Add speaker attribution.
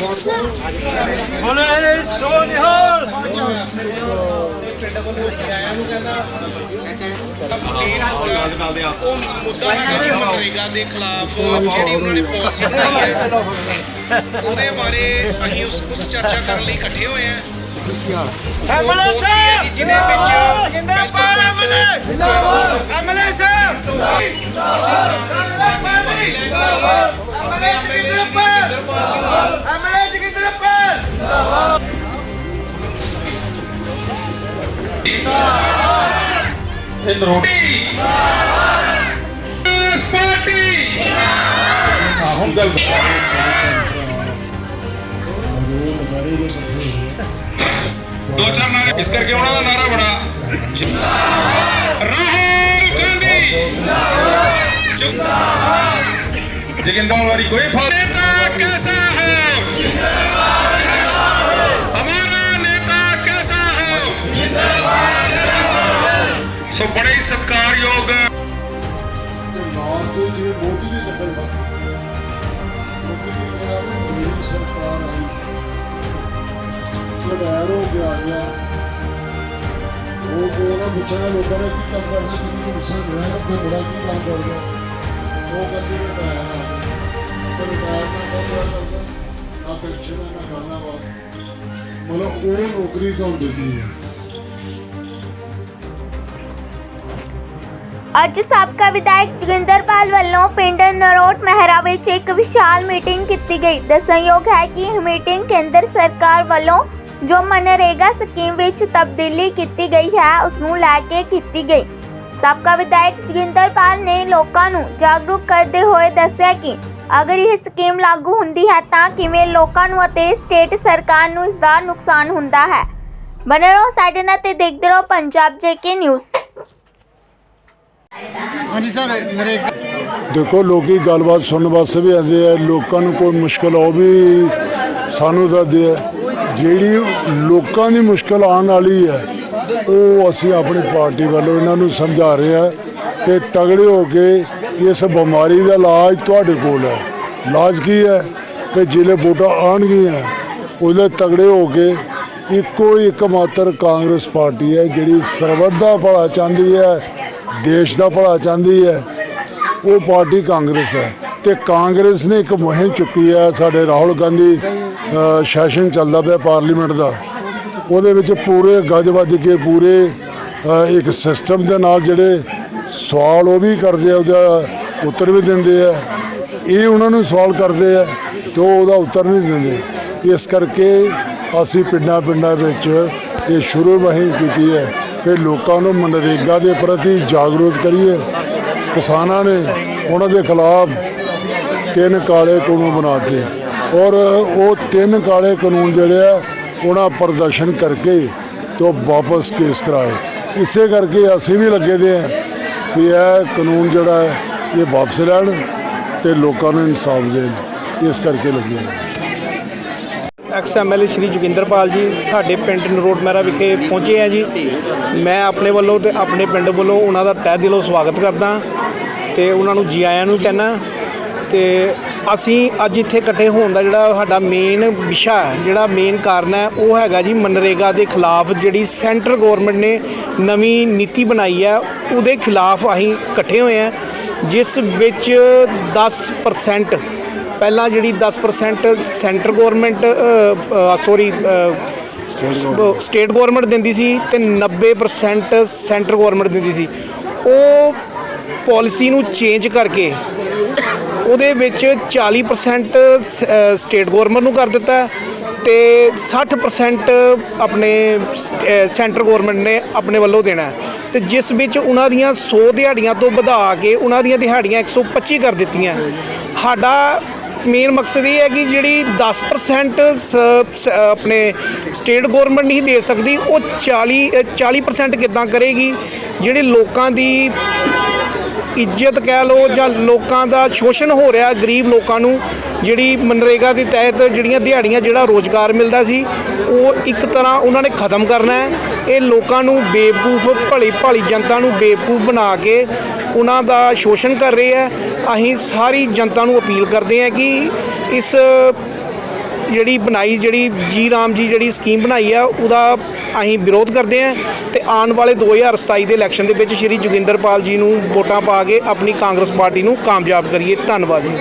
Speaker 1: ਬੋਲੇ ਸੋ ਨਿਹਾਲ
Speaker 2: ਉਹ ਮੁੱਦਾ ਹੈਗਾ ਮਨਰੇਗਾ ਦੇ ਖਿਲਾਫ ਜਿਹੜੀ ਉਹਨਾਂ ਨੇ ਪਾਲਿਸੀ ਬਣਾਈ ਹੈ ਉਹਦੇ ਬਾਰੇ ਅਸੀਂ ਉਸ ਉਸ ਚਰਚਾ ਕਰਨ ਲਈ ਇਕੱਠੇ ਹੋਏ ਹਾਂ ਐਮਐਲਏ ਸਾਹਿਬ ਜਿਹਦੇ ਵਿੱਚ
Speaker 3: ਇਹ ਨਰੋਟੀ ਪਾਰਟੀ ਹਾਂ, ਹੁਣ ਗੱਲ ਦੋ ਚਾਰ ਨਾਰੇ, ਇਸ ਕਰਕੇ ਉਹਨਾਂ ਦਾ ਨਾਰਾ ਬੜਾ। ਜ- ਰਾਹੁਲ ਗਾਂਧੀ। ਚੁੱਪ। ਜਗਿੰਦਰ ਵਾਲੀ ਕੋਈ ਫਾਇਦਾ नेता
Speaker 4: ਮੋਦੀ ਦੀ ਨਕਲ ਬਣ ਮੋਦੀ ਨੇ ਕਿਹਾ ਵੀ ਮੇਰੀ ਸਰਕਾਰ ਆਈ ਰਿਟਾਇਰ ਹੋ ਗਿਆ ਗਿਆ ਉਹ ਕੋਲ ਪੁੱਛਣਾ ਲੋਕਾਂ ਨੇ ਕੀ ਕੰਮ ਕਰਨਾ ਕਿੰਨੀ ਨੂੰ ਅਕਸਰ ਰਹਿਣਾ ਬੜਾ ਕੀ ਕੰਮ ਕਰਦਾ ਉਹ ਕਹਿੰਦੇ ਰਿਟਾਇਰ ਆ ਗਏ ਤੇ ਨਾ ਕਰਦਾ ਕਰਦਾ ਨਾ ਪੈਨਸ਼ਨ ਨਾ ਕਰਨਾ ਬਾਤ ਮਤਲਬ ਉਹ ਨੌਕਰੀ ਤਾਂ ਦਿੱਤੀ ਹੈ।
Speaker 5: ਅੱਜ ਸਾਬਕਾ ਵਿਧਾਇਕ ਜੋਗਿੰਦਰਪਾਲ ਵੱਲੋਂ ਪਿੰਡ ਨਰੋਟ ਮਹਿਰਾ ਵਿੱਚ ਇੱਕ ਵਿਸ਼ਾਲ ਮੀਟਿੰਗ ਕੀਤੀ ਗਈ। ਦੱਸਣਯੋਗ ਹੈ ਕਿ ਇਹ ਮੀਟਿੰਗ ਕੇਂਦਰ ਸਰਕਾਰ ਵੱਲੋਂ ਜੋ ਮਨਰੇਗਾ ਸਕੀਮ ਵਿੱਚ ਤਬਦੀਲੀ ਕੀਤੀ ਗਈ ਹੈ ਉਸ ਨੂੰ ਲੈ ਕੇ ਕੀਤੀ ਗਈ। ਸਾਬਕਾ ਵਿਧਾਇਕ ਜੋਗਿੰਦਰਪਾਲ ਨੇ ਲੋਕਾਂ ਨੂੰ ਜਾਗਰੂਕ ਕਰਦੇ ਹੋਏ ਦੱਸਿਆ ਕਿ ਅਗਰ ਇਹ ਸਕੀਮ ਲਾਗੂ ਹੁੰਦੀ ਹੈ ਤਾਂ ਕਿਵੇਂ ਲੋਕਾਂ ਨੂੰ ਅਤੇ ਸਟੇਟ ਸਰਕਾਰ ਨੂੰ ਇਸ ਦਾ ਨੁਕਸਾਨ ਹੁੰਦਾ ਹੈ। ਬਨੇ ਰਹੋ ਸਾਡੇ ਨਾਲ ਤੇ ਦੇਖਦੇ ਰਹੋ ਪੰਜਾਬ ਜੇਕੇ ਨਿਊਜ਼।
Speaker 4: ਦੇਖੋ, ਲੋਕੀ ਗੱਲਬਾਤ ਸੁਣਨ ਵਾਸਤੇ ਵੀ ਆਉਂਦੇ ਆ, ਲੋਕਾਂ ਨੂੰ ਕੋਈ ਮੁਸ਼ਕਲ ਆ, ਉਹ ਵੀ ਸਾਨੂੰ ਦੱਸਦੇ ਆ। ਜਿਹੜੀ ਲੋਕਾਂ ਦੀ ਮੁਸ਼ਕਲ ਆਉਣ ਵਾਲੀ ਹੈ ਉਹ ਅਸੀਂ ਆਪਣੀ ਪਾਰਟੀ ਵੱਲੋਂ ਇਹਨਾਂ ਨੂੰ ਸਮਝਾ ਰਹੇ ਆ ਕਿ ਤਗੜੇ ਹੋ ਕੇ ਇਸ ਬਿਮਾਰੀ ਦਾ ਇਲਾਜ ਤੁਹਾਡੇ ਕੋਲ ਹੈ। ਇਲਾਜ ਕੀ ਹੈ? ਕਿ ਜਿਹੜੇ ਵੋਟਾਂ ਆਉਣਗੀਆਂ, ਉਹਦੇ ਤਗੜੇ ਹੋ ਕੇ ਇੱਕੋ ਇੱਕ ਮਾਤਰ ਕਾਂਗਰਸ ਪਾਰਟੀ ਹੈ, ਜਿਹੜੀ ਸਰਬੱਤ ਦਾ ਭਲਾ ਚਾਹੁੰਦੀ ਹੈ ਦੇਸ਼ ਦਾ ਭਲਾ ਚਾਹੁੰਦੀ ਹੈ। ਉਹ ਪਾਰਟੀ ਕਾਂਗਰਸ ਹੈ ਤੇ ਕਾਂਗਰਸ ਨੇ ਇੱਕ ਮੁਹਿੰਮ ਚੁੱਕੀ ਹੈ। ਸਾਡੇ ਰਾਹੁਲ ਗਾਂਧੀ ਸੈਸ਼ਨ ਚੱਲਦਾ ਪਿਆ ਪਾਰਲੀਮੈਂਟ ਦਾ। ਉਹਦੇ ਵਿੱਚ ਪੂਰੇ ਗੱਜ ਵੱਜ ਕੇ ਪੂਰੇ ਇੱਕ ਸਿਸਟਮ ਦੇ ਨਾਲ ਜਿਹੜੇ ਸਵਾਲ ਉਹ ਵੀ ਕਰਦੇ ਆ, ਉਹਦਾ ਉੱਤਰ ਵੀ ਦਿੰਦੇ ਆ। ਇਹ ਉਹਨਾਂ ਨੂੰ ਸਵਾਲ ਕਰਦੇ ਆ ਤੇ ਉਹਦਾ ਉੱਤਰ ਨਹੀਂ ਦਿੰਦੇ। ਇਸ ਕਰਕੇ ਅਸੀਂ ਪਿੰਡਾਂ ਪਿੰਡਾਂ ਵਿੱਚ ਇਹ ਸ਼ੁਰੂ ਮੁਹਿੰਮ ਕੀਤੀ ਹੈ। ਕਿ ਲੋਕਾਂ ਨੂੰ ਮਨਰੇਗਾ ਦੇ ਪ੍ਰਤੀ ਜਾਗਰੂਕ ਕਰੀਏ। ਕਿਸਾਨਾਂ ਨੇ ਉਹਨਾਂ ਦੇ ਖਿਲਾਫ ਤਿੰਨ ਕਾਲੇ ਕਾਨੂੰਨ ਬਣਾਤੇ ਔਰ ਉਹ ਤਿੰਨ ਕਾਲੇ ਕਾਨੂੰਨ ਜਿਹੜੇ ਆ, ਉਹਨਾਂ ਪ੍ਰਦਰਸ਼ਨ ਕਰਕੇ ਤੋਂ ਵਾਪਸ ਕੇਸ ਕਰਾਏ। ਇਸੇ ਕਰਕੇ ਅਸੀਂ ਵੀ ਲੱਗੇ ਦੇ ਆ ਕਿ ਇਹ ਕਾਨੂੰਨ ਜਿਹੜਾ ਹੈ, ਇਹ ਵਾਪਸ ਲੈਣ ਤੇ ਲੋਕਾਂ ਨੂੰ ਇਨਸਾਫ ਦੇਣ। ਇਸ ਕਰਕੇ ਲੱਗੇ ਹਾਂ
Speaker 6: ਐਕਸ ਐਮਐਲਏ ਸ਼੍ਰੀ ਜੋਗਿੰਦਰਪਾਲ ਜੀ ਸਾਡੇ ਪਿੰਡ ਨਰੋਟ ਮਹਿਰਾ ਵਿਖੇ ਪਹੁੰਚੇ ਆ ਜੀ। ਮੈਂ ਆਪਣੇ ਵੱਲੋਂ ਤੇ ਆਪਣੇ ਪਿੰਡ ਵੱਲੋਂ ਉਹਨਾਂ ਦਾ ਤਹਿ ਦਿਲੋਂ ਸਵਾਗਤ ਕਰਦਾ ਤੇ ਉਹਨਾਂ ਨੂੰ ਜੀ ਆਇਆਂ ਨੂੰ ਕਹਿੰਦਾ ਤੇ ਅਸੀਂ ਅੱਜ ਇੱਥੇ ਇਕੱਠੇ ਹੋਣ ਦਾ ਜਿਹੜਾ ਸਾਡਾ ਮੇਨ ਵਿਸ਼ਾ ਜਿਹੜਾ ਮੇਨ ਕਾਰਨ ਹੈ, ਉਹ ਹੈਗਾ ਜੀ ਮਨਰੇਗਾ ਦੇ ਖਿਲਾਫ ਜਿਹੜੀ ਸੈਂਟਰ ਗਵਰਨਮੈਂਟ ਨੇ ਨਵੀਂ ਨੀਤੀ ਬਣਾਈ ਹੈ, ਉਹਦੇ ਖਿਲਾਫ ਅਸੀਂ ਇਕੱਠੇ ਹੋਏ ਆ ਜਿਸ ਵਿੱਚ 10% ਪਹਿਲਾਂ ਜਿਹੜੀ 10% centre government sorry state government ਦਿੰਦੀ ਸੀ ਤੇ 90% ਸੈਂਟਰ ਗਵਰਨਮੈਂਟ ਦਿੰਦੀ ਸੀ। ਉਹ ਪਾਲਿਸੀ ਨੂੰ ਚੇਂਜ ਕਰਕੇ ਉਹਦੇ ਵਿੱਚ 40% ਸ- ਸਟੇਟ ਗਵਰਨਮੈਂਟ ਨੂੰ ਕਰ ਦਿੱਤਾ ਤੇ 60% ਆਪਣੇ ਸੈਂਟਰ ਗਵਰਨਮੈਂਟ ਨੇ ਆਪਣੇ ਵੱਲੋਂ ਦੇਣਾ। ਤੇ ਜਿਸ ਵਿੱਚ ਉਹਨਾਂ ਦੀਆਂ 100 ਦਿਹਾੜੀਆਂ ਤੋਂ ਵਧਾ ਕੇ ਉਹਨਾਂ ਦੀਆਂ ਦਿਹਾੜੀਆਂ 125 ਕਰ ਦਿੱਤੀਆਂ। ਸਾਡਾ ਮੇਨ ਮਕਸਦ ਇਹ ਹੈ ਕਿ ਜਿਹੜੀ 10% ਸ- ਆਪਣੇ ਸਟੇਟ ਗਵਰਨਮੈਂਟ ਨਹੀਂ ਦੇ ਸਕਦੀ ਉਹ 40 ਅ, 40% ਕਿੱਦਾਂ ਕਰੇਗੀ? ਜਿਹੜੇ ਲੋਕਾਂ ਦੀ ਇੱਜ਼ਤ ਕਹਿ ਲਓ ਜਾਂ ਲੋਕਾਂ ਦਾ ਸ਼ੋਸ਼ਣ ਹੋ ਰਿਹਾ ਗਰੀਬ ਲੋਕਾਂ ਨੂੰ ਜਿਹੜੀ ਮਨਰੇਗਾ ਦੇ ਤਹਿਤ ਜਿਹੜੀਆਂ ਦਿਹਾੜੀਆਂ ਜਿਹੜਾ ਰੋਜ਼ਗਾਰ ਮਿਲਦਾ ਸੀ ਉਹ ਇੱਕ ਤਰ੍ਹਾਂ ਉਹਨਾਂ ਨੇ ਖਤਮ ਕਰਨਾ ਹੈ। ਇਹ ਲੋਕਾਂ ਨੂੰ ਬੇਵਕੂਫ ਭਲੀ ਭਾਲੀ ਜਨਤਾ ਨੂੰ ਬੇਵਕੂਫ ਬਣਾ ਕੇ ਉਹਨਾਂ ਦਾ ਸ਼ੋਸ਼ਣ ਕਰ ਰਹੇ ਹੈ ਅਸੀਂ ਸਾਰੀ ਜਨਤਾ ਨੂੰ ਅਪੀਲ ਕਰਦੇ ਹਾਂ ਕਿ ਇਸ ਜਿਹੜੀ ਬਣਾਈ, ਜਿਹੜੀ ਜੀ ਰਾਮ ਜੀ ਜਿਹੜੀ ਸਕੀਮ ਬਣਾਈ ਆ, ਉਹਦਾ ਅਸੀਂ ਵਿਰੋਧ ਕਰਦੇ ਆ ਤੇ ਆਉਣ ਵਾਲੇ 2027 ਦੇ ਇਲੈਕਸ਼ਨ ਦੇ ਵਿੱਚ ਸ਼੍ਰੀ ਜੋਗਿੰਦਰਪਾਲ ਜੀ ਨੂੰ ਵੋਟਾਂ ਪਾ ਕੇ ਆਪਣੀ ਕਾਂਗਰਸ ਪਾਰਟੀ ਨੂੰ ਕਾਮਯਾਬ ਕਰੀਏ। ਧੰਨਵਾਦ ਜੀ।